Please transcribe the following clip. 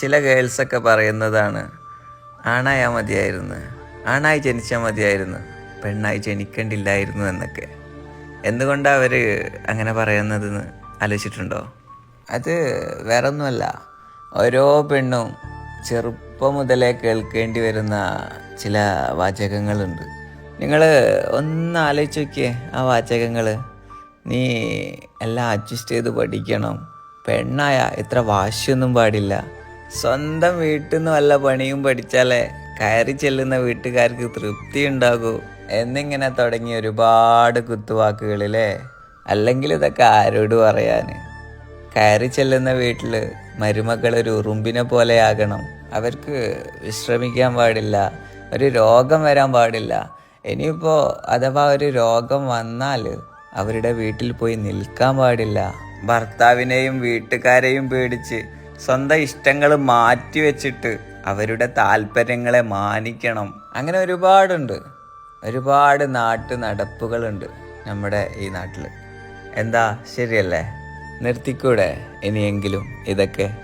ചില ഗേൾസൊക്കെ പറയുന്നതാണ് ആണായാൽ മതിയായിരുന്നു ആണായി ജനിച്ചാൽ മതിയായിരുന്നു പെണ്ണായി ജനിക്കണ്ടില്ലായിരുന്നു എന്നൊക്കെ. എന്തുകൊണ്ടാണ് അവർ അങ്ങനെ പറയുന്നതെന്ന് ആലോചിച്ചിട്ടുണ്ടോ? അത് വേറൊന്നുമല്ല. ഓരോ പെണ്ണും ചെറുപ്പം മുതലേ കേൾക്കേണ്ടി വരുന്ന ചില വാചകങ്ങളുണ്ട്. നിങ്ങൾ ഒന്ന് ആലോചിച്ച് നോക്കിയേ ആ വാചകങ്ങൾ നീ എല്ലാം അഡ്ജസ്റ്റ് ചെയ്ത് പഠിക്കണം. പെണ്ണായ ഇത്ര വാശിയൊന്നും പാടില്ല. സ്വന്തം വീട്ടിൽ നിന്ന് വല്ല പണിയും പഠിച്ചാലേ കയറി ചെല്ലുന്ന വീട്ടുകാർക്ക് തൃപ്തി ഉണ്ടാകൂ എന്നിങ്ങനെ തുടങ്ങിയ ഒരുപാട് കുത്തുവാക്കുകളില്ലേ അല്ലെങ്കിൽ ഇതൊക്കെ ആരോട് പറയാന്? കയറി ചെല്ലുന്ന വീട്ടിൽ മരുമക്കൾ ഒരു ഉറുമ്പിനെ പോലെയാകണം അവർക്ക് വിശ്രമിക്കാൻ പാടില്ല. ഒരു രോഗം വരാൻ പാടില്ല. ഇനിയിപ്പോൾ അഥവാ ഒരു രോഗം വന്നാൽ അവരുടെ വീട്ടിൽ പോയി നിൽക്കാൻ പാടില്ല. ഭർത്താവിനെയും വീട്ടുകാരെയും പേടിച്ച് സ്വന്തം ഇഷ്ടങ്ങൾ മാറ്റിവെച്ചിട്ട് അവരുടെ താല്പര്യങ്ങളെ മാനിക്കണം. അങ്ങനെ ഒരുപാടുണ്ട്. ഒരുപാട് നാട്ടു നടപ്പുകളുണ്ട് നമ്മുടെ ഈ നാട്ടിൽ എന്താ? ശരിയല്ലേ? നിർത്തിക്കൂടെ? ഇനിയെങ്കിലും ഇതൊക്കെ?